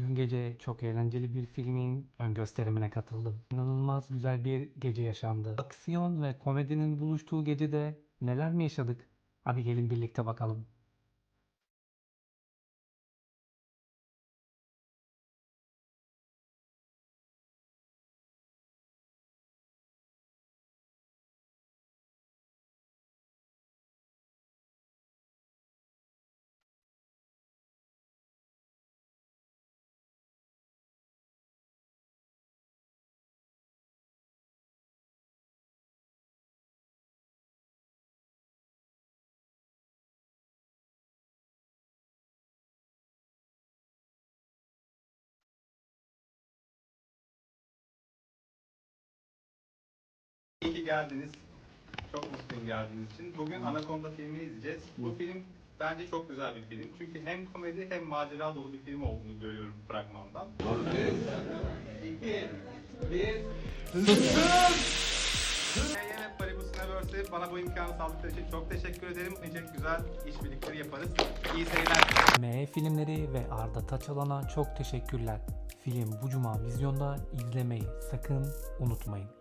Dün gece çok eğlenceli bir filmin ön gösterimine katıldım. İnanılmaz güzel bir gece yaşandı. Aksiyon ve komedinin buluştuğu gecede neler mi yaşadık? Hadi gelin birlikte bakalım. İyi ki geldiniz. Çok mutluyum geldiğiniz için. Bugün Anaconda filmini izleyeceğiz. Bu film bence çok güzel bir film. Çünkü hem komedi hem macera dolu bir film olduğunu görüyorum fragmandan. YM Paribu Cineverse'e bana bu imkanı sağladıkları için çok teşekkür ederim. Nice güzel işbirlikleri yaparız. İyi seyirler. ME filmleri ve Arda Taçalan'a çok teşekkürler. Film bu cuma vizyonda izlemeyi sakın unutmayın.